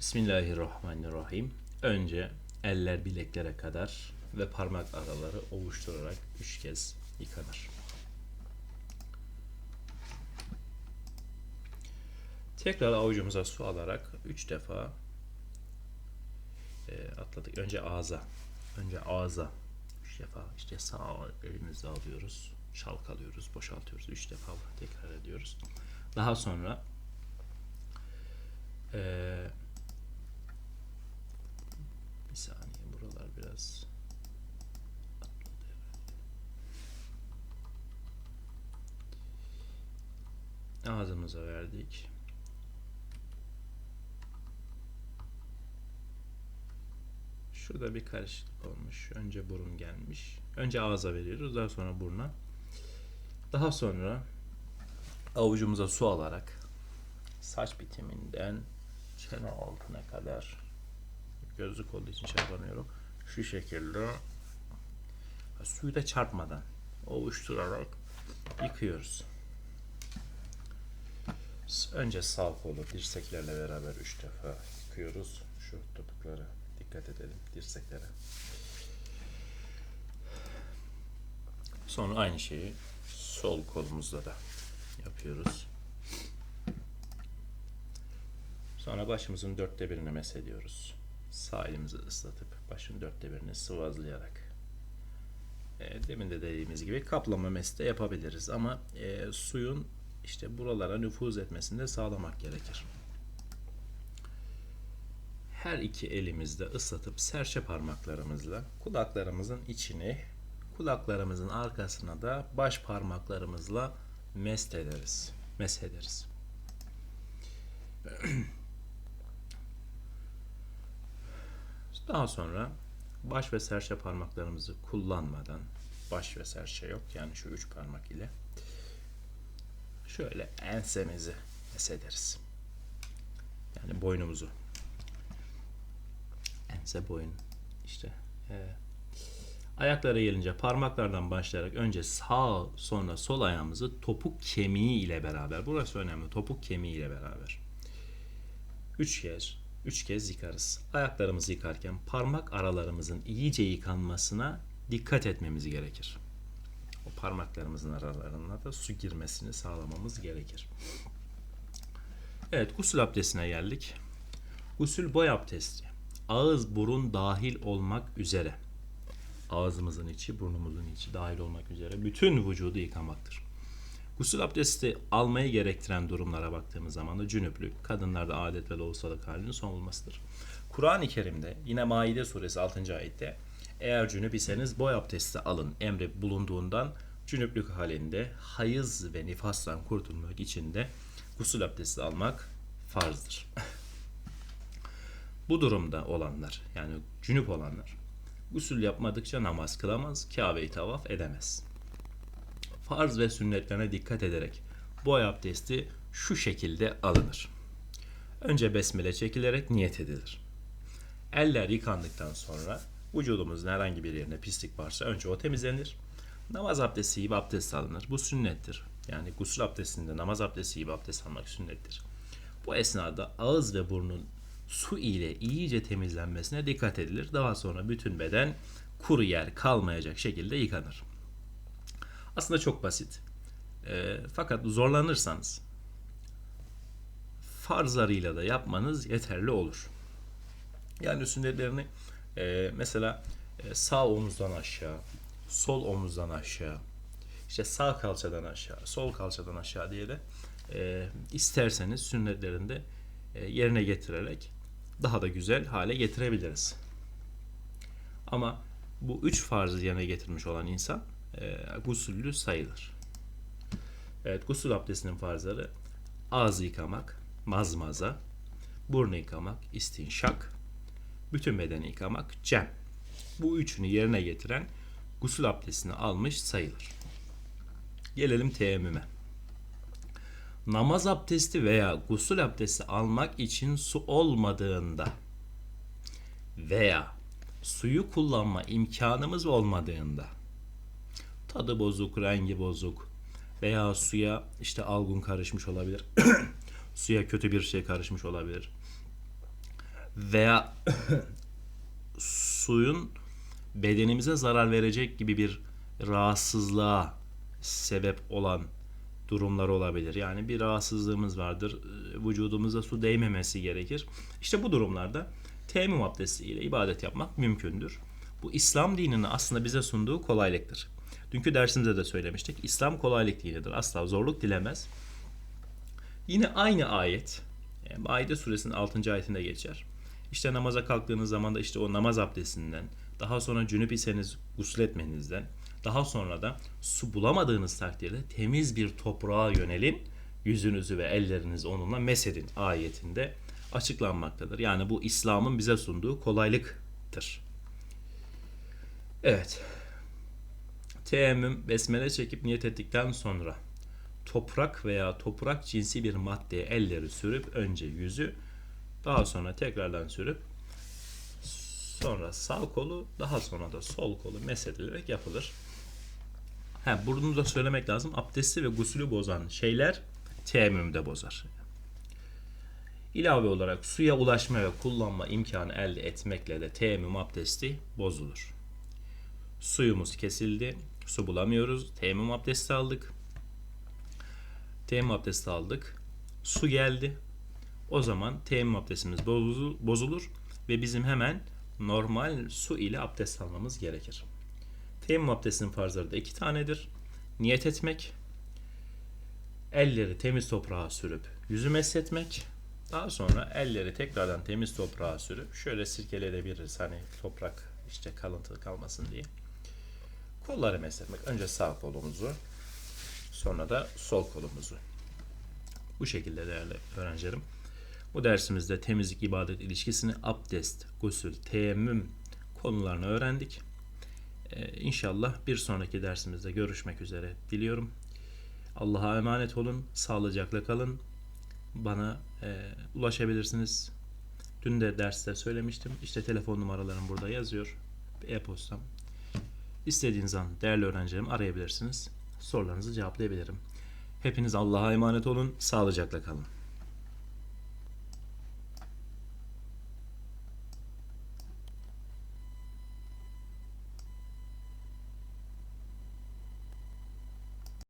Bismillahirrahmanirrahim. Önce eller bileklere kadar ve parmak araları ovuşturarak üç kez yıkanır. Tekrar avucumuza su alarak üç defa e, atladık. Önce ağza. Önce ağza. Üç defa işte sağ elimizle alıyoruz. Çalkalıyoruz, boşaltıyoruz. Üç defa tekrar ediyoruz. Daha sonra eee Ağzımıza verdik. Şurada bir karışıklık olmuş. Önce burun gelmiş. Önce ağza veriyoruz, daha sonra buruna. Daha sonra avucumuza su alarak saç bitiminden çene altına kadar gözlük olduğu için çarpamıyorum. Şu şekilde suyu da çarpmadan ovuşturarak yıkıyoruz. Önce sağ kolu dirseklerle beraber üç defa yıkıyoruz. Şu topuklara dikkat edelim dirseklere. Sonra aynı şeyi sol kolumuzda da yapıyoruz. Sonra başımızın dörtte birini mesediyoruz. Sağ elimizi ıslatıp başın dörtte birini sıvazlayarak. E, demin de dediğimiz gibi kaplama mesi yapabiliriz ama e, suyun işte buralara nüfuz etmesini de sağlamak gerekir. Her iki elimizde ıslatıp serçe parmaklarımızla kulaklarımızın içini, kulaklarımızın arkasına da baş parmaklarımızla mest ederiz. Mesederiz. Daha sonra baş ve serçe parmaklarımızı kullanmadan baş ve serçe yok yani şu üç parmak ile şöyle ensemizi mesederiz. Yani boynumuzu. Ense boyun işte. E, ayaklara gelince parmaklardan başlayarak önce sağ sonra sol ayağımızı topuk kemiği ile beraber. Burası önemli. Topuk kemiği ile beraber. Üç kez üç kez yıkarız. Ayaklarımızı yıkarken parmak aralarımızın iyice yıkanmasına dikkat etmemiz gerekir. O parmaklarımızın aralarına da su girmesini sağlamamız gerekir. Evet, gusül abdestine geldik. Gusül boy abdesti. Ağız, burun dahil olmak üzere. Ağzımızın içi, burnumuzun içi dahil olmak üzere bütün vücudu yıkamaktır. Gusül abdesti almayı gerektiren durumlara baktığımız zaman da cünüplük, kadınlarda adet ve lohusalık halinin son bulmasıdır. Kur'an-ı Kerim'de yine Maide suresi 6. ayette eğer cünüp iseniz boy abdesti alın emri bulunduğundan cünüplük halinde hayız ve nifastan kurtulmak için de gusül abdesti almak farzdır. Bu durumda olanlar yani cünüp olanlar gusül yapmadıkça namaz kılamaz, Kabe'yi tavaf edemez farz ve sünnetlerine dikkat ederek bu abdesti şu şekilde alınır. Önce besmele çekilerek niyet edilir. Eller yıkandıktan sonra vücudumuzun herhangi bir yerine pislik varsa önce o temizlenir. Namaz abdesti gibi abdest alınır. Bu sünnettir. Yani gusül abdestinde namaz abdesti gibi abdest almak sünnettir. Bu esnada ağız ve burnun su ile iyice temizlenmesine dikkat edilir. Daha sonra bütün beden kuru yer kalmayacak şekilde yıkanır. Aslında çok basit. E, fakat zorlanırsanız farzlarıyla da yapmanız yeterli olur. Yani sünnetlerini e, mesela e, sağ omuzdan aşağı, sol omuzdan aşağı, işte sağ kalçadan aşağı, sol kalçadan aşağı diye de e, isterseniz sünnetlerinde e, yerine getirerek daha da güzel hale getirebiliriz. Ama bu üç farzı yerine getirmiş olan insan e, gusüllü sayılır. Evet gusül abdestinin farzları ağız yıkamak, mazmaza, burnu yıkamak, istinşak, bütün bedeni yıkamak, cem. Bu üçünü yerine getiren gusül abdestini almış sayılır. Gelelim teyemmüme. Namaz abdesti veya gusül abdesti almak için su olmadığında veya suyu kullanma imkanımız olmadığında tadı bozuk, rengi bozuk veya suya işte algun karışmış olabilir. suya kötü bir şey karışmış olabilir. Veya suyun bedenimize zarar verecek gibi bir rahatsızlığa sebep olan durumlar olabilir. Yani bir rahatsızlığımız vardır. e, Vücudumuza su değmemesi gerekir. İşte bu durumlarda teyemmüm abdesti ile ibadet yapmak mümkündür. Bu İslam dininin aslında bize sunduğu kolaylıktır. Dünkü dersimizde de söylemiştik. İslam kolaylık dinidir. Asla zorluk dilemez. Yine aynı ayet e, Maide suresinin 6. ayetinde geçer. İşte namaza kalktığınız zaman da işte o namaz abdestinden, daha sonra cünüp iseniz gusletmenizden, daha sonra da su bulamadığınız takdirde temiz bir toprağa yönelin, yüzünüzü ve ellerinizi onunla mesedin ayetinde açıklanmaktadır. Yani bu İslam'ın bize sunduğu kolaylıktır. Evet. Teyemmüm besmele çekip niyet ettikten sonra toprak veya toprak cinsi bir maddeye elleri sürüp önce yüzü daha sonra tekrardan sürüp sonra sağ kolu daha sonra da sol kolu mesedilerek yapılır. Ha, bunu da söylemek lazım. Abdesti ve gusülü bozan şeyler teyemmümü de bozar. İlave olarak suya ulaşma ve kullanma imkanı elde etmekle de teyemmüm abdesti bozulur. Suyumuz kesildi. Su bulamıyoruz. Teyemmüm abdesti aldık. Teyemmüm abdesti aldık. Su geldi. O zaman teyemmüm abdestimiz bozul- bozulur ve bizim hemen normal su ile abdest almamız gerekir. Teyemmüm abdestinin farzları da iki tanedir. Niyet etmek, elleri temiz toprağa sürüp yüzü mesletmek, daha sonra elleri tekrardan temiz toprağa sürüp şöyle sirkeleyebiliriz hani toprak işte kalıntı kalmasın diye. Kolları mesletmek. Önce sağ kolumuzu, sonra da sol kolumuzu. Bu şekilde değerli öğrencilerim. Bu dersimizde temizlik ibadet ilişkisini abdest, gusül, teyemmüm konularını öğrendik. Ee, inşallah bir sonraki dersimizde görüşmek üzere diliyorum. Allah'a emanet olun, sağlıcakla kalın. Bana e, ulaşabilirsiniz. Dün de derste söylemiştim. İşte telefon numaralarım burada yazıyor. E-postam. İstediğiniz an değerli öğrencilerim arayabilirsiniz. Sorularınızı cevaplayabilirim. Hepiniz Allah'a emanet olun. Sağlıcakla kalın.